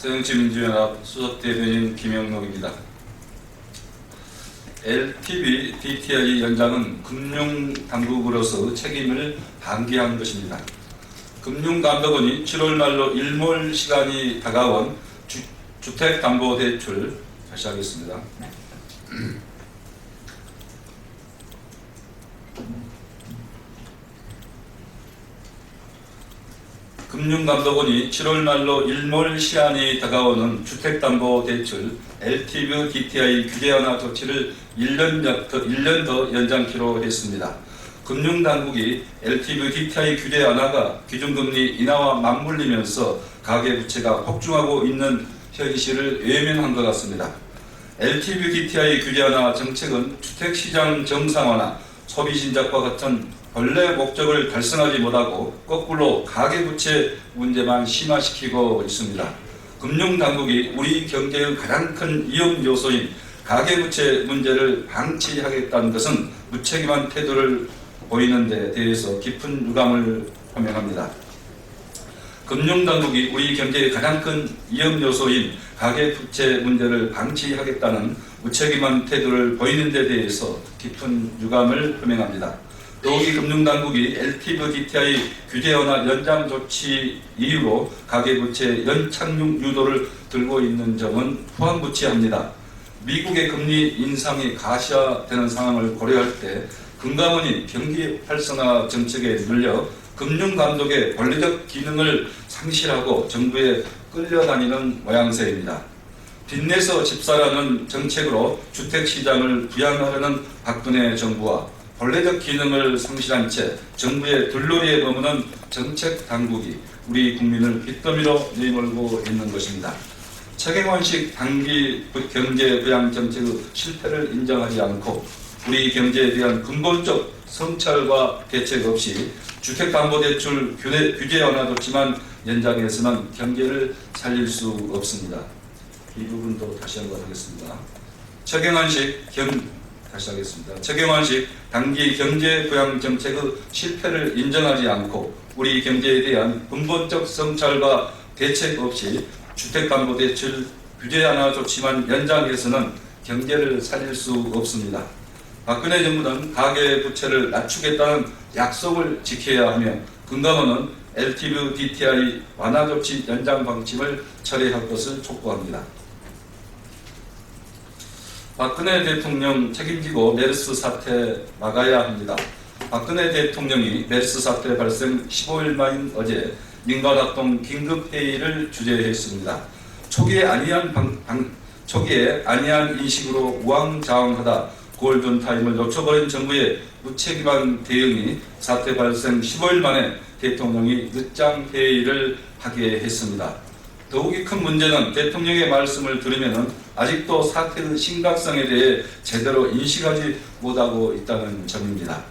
새정치민주연합 수석대변인 김영록입니다. LTV DTI 연장은 금융당국으로서 책임을 방기한 것입니다. 금융감독원이 7월 말로 일몰 시간이 다가온 주, 주택담보대출 다시 하겠습니다. 금융감독원이 7월 말로 일몰 시한이 다가오는 주택담보대출 LTV DTI 규제 완화 조치를 1년, 여- 더, 1년 더 연장키로 했습니다. 금융당국이 LTV DTI 규제 완화가 기준금리 인하와 맞물리면서 가계부채가 폭증하고 있는 현실을 외면한 것 같습니다. LTV DTI 규제 완화 정책은 주택시장 정상화나 소비 신작과 같은 본래 목적을 달성하지 못하고 거꾸로 가계부채 문제만 심화시키고 있습니다. 금융당국이 우리 경제의 가장 큰 위험 요소인 가계부채 문제를 방치하겠다는 것은 무책임한 태도를 보이는 데 대해서 깊은 유감을 표명합니다. 금융당국이 우리 경제의 가장 큰 위험 요소인 가계부채 문제를 방치하겠다는 무책임한 태도를 보이는 데 대해서 깊은 유감을 표명합니다. 더욱이 금융당국이 LTV DTI 규제 완화 연장 조치 이후로 가계부채 연착륙 유도를 들고 있는 점은 후한부치합니다. 미국의 금리 인상이 가시화되는 상황을 고려할 때 금감원이 경기 활성화 정책에 눌려 금융감독의 권리적 기능을 상실하고 정부에 끌려다니는 모양새입니다. 빚내서 집사라는 정책으로 주택시장을 부양하려는 박근혜 정부와 본래적 기능을 상실한 채 정부의 들러리에 머무는 정책 당국이 우리 국민을 빚더미로 내몰고 있는 것입니다. 최경환식 단기 경제 부양 정책의 실패를 인정하지 않고 우리 경제에 대한 근본적 성찰과 대책 없이 주택담보대출 규제, 규제 완화 조치만 연장해서는 경제를 살릴 수 없습니다. 이 부분도 다시 한번 하겠습니다. 최경환식 경 다시 하겠습니다. 최경환식 단기 경제 부양 정책의 실패를 인정하지 않고 우리 경제에 대한 근본적 성찰과 대책 없이 주택담보대출 규제 완화 조치만 연장해서는 경제를 살릴 수 없습니다. 박근혜 정부는 가계 부채를 낮추겠다는 약속을 지켜야 하며 금감원은 LTV DTI 완화 조치 연장 방침을 철회할 것을 촉구합니다. 박근혜 대통령 책임지고 메르스 사태 막아야 합니다. 박근혜 대통령이 메르스 사태 발생 15일 만인 어제 민간합동 긴급회의를 주재했습니다. 초기에 아니한 방, 방, 초기에 아니한 인식으로 우왕좌왕하다 골든타임을 놓쳐버린 정부의 무책임한 대응이 사태 발생 15일 만에 대통령이 늦장 회의를 하게 했습니다. 더욱이 큰 문제는 대통령의 말씀을 들으면 아직도 사태의 심각성에 대해 제대로 인식하지 못하고 있다는 점입니다.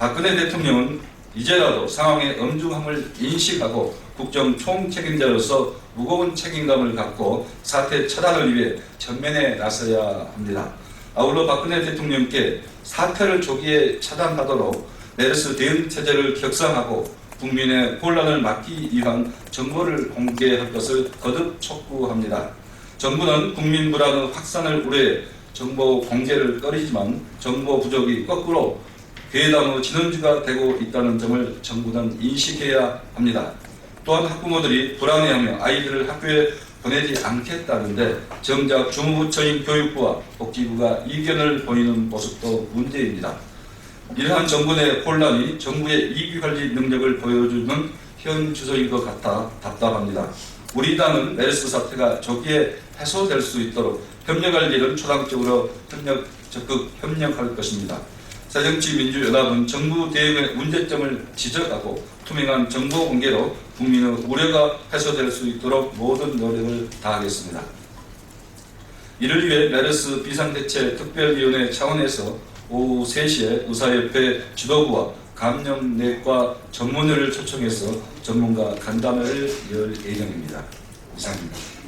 박근혜 대통령은 이제라도 상황의 엄중함을 인식하고 국정 총책임자로서 무거운 책임감을 갖고 사태 차단을 위해 전면에 나서야 합니다. 아울러 박근혜 대통령께 사태를 조기에 차단하도록 메르스 대응 체제를 격상하고 국민의 혼란을 막기 위한 정보를 공개할 것을 거듭 촉구합니다. 정부는 국민 불안의 확산을 우려해 정보 공개를 꺼리지만 정보 부족이 거꾸로 괴담의 진원지가 되고 있다는 점을 정부는 인식해야 합니다. 또한 학부모들이 불안해하며 아이들을 학교에 보내지 않겠다는데 정작 주무부처인 교육부와 복지부가 이견을 보이는 모습도 문제입니다. 이러한 정부 내 혼란이 정부의 이기관리 능력을 보여주는 현 주소인 것 같아 답답합니다. 우리 당은 메르스 사태가 조기에 해소될 수 있도록 협력할 일은 초당적으로 협력, 적극 협력할 것입니다. 새정치민주연합은 정부 대응의 문제점을 지적하고 투명한 정보 공개로 국민의 우려가 해소될 수 있도록 모든 노력을 다하겠습니다. 이를 위해 메르스 비상대책 특별위원회 차원에서 오후 3시에 의사협회 지도부와 감염내과 전문의를 초청해서 전문가 간담회를 열 예정입니다. 이상입니다.